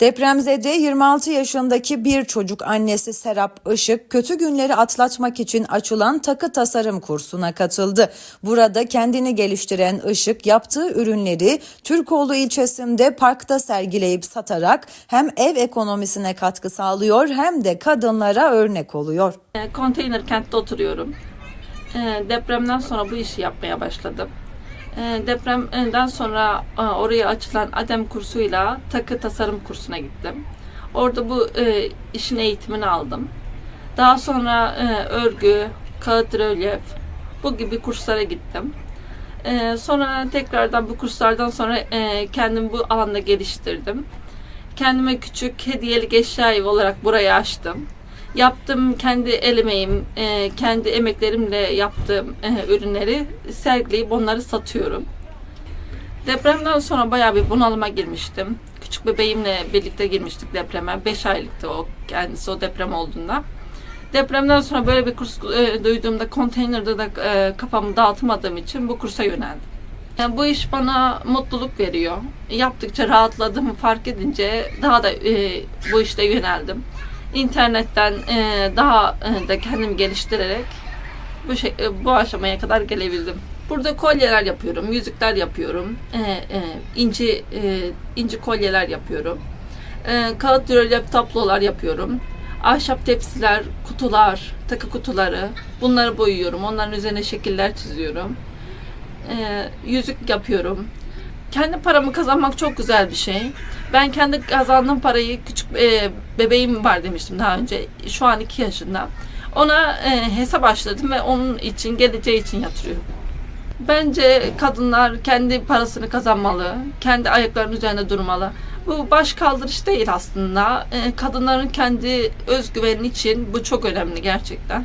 Depremzede 26 yaşındaki bir çocuk annesi Serap Işık kötü günleri atlatmak için açılan takı tasarım kursuna katıldı. Burada kendini geliştiren Işık yaptığı ürünleri Türkoğlu ilçesinde parkta sergileyip satarak hem ev ekonomisine katkı sağlıyor hem de kadınlara örnek oluyor. E, Konteyner kentte oturuyorum. E, Depremden sonra bu işi yapmaya başladım. E, Depremden sonra e, oraya açılan ADEM kursuyla takı tasarım kursuna gittim. Orada bu e, işin eğitimini aldım. Daha sonra e, örgü, kağıt rölyef bu gibi kurslara gittim. Sonra tekrardan bu kurslardan sonra kendimi bu alanda geliştirdim. Kendime küçük hediyelik eşya evi olarak burayı açtım. Yaptığım kendi el emeğim, e, kendi emeklerimle yaptığım e, ürünleri sergileyip onları satıyorum. Depremden sonra bayağı bir bunalıma girmiştim. Küçük bebeğimle birlikte girmiştik depreme. 5 aylıktı o kendisi o deprem olduğunda. Depremden sonra böyle bir kurs e, duyduğumda konteynerde de e, kafamı dağıtmadığım için bu kursa yöneldim. Yani bu iş bana mutluluk veriyor. Yaptıkça rahatladığımı fark edince daha da e, bu işte yöneldim. İnternetten e, daha e, da kendimi geliştirerek bu şey e, bu aşamaya kadar gelebildim. Burada kolyeler yapıyorum, yüzükler yapıyorum, e, e, inci e, inci kolyeler yapıyorum. E, kağıt rölyef tablolar yapıyorum. Ahşap tepsiler, kutular, takı kutuları bunları boyuyorum. Onların üzerine şekiller çiziyorum. E, yüzük yapıyorum. Kendi paramı kazanmak çok güzel bir şey. Ben kendi kazandığım parayı küçük e, bebeğim var demiştim daha önce. Şu an 2 yaşında. Ona e, hesap açladım ve onun için geleceği için yatırıyorum. Bence kadınlar kendi parasını kazanmalı, kendi ayaklarının üzerinde durmalı. Bu baş kaldırış değil aslında. E, kadınların kendi özgüveni için bu çok önemli gerçekten.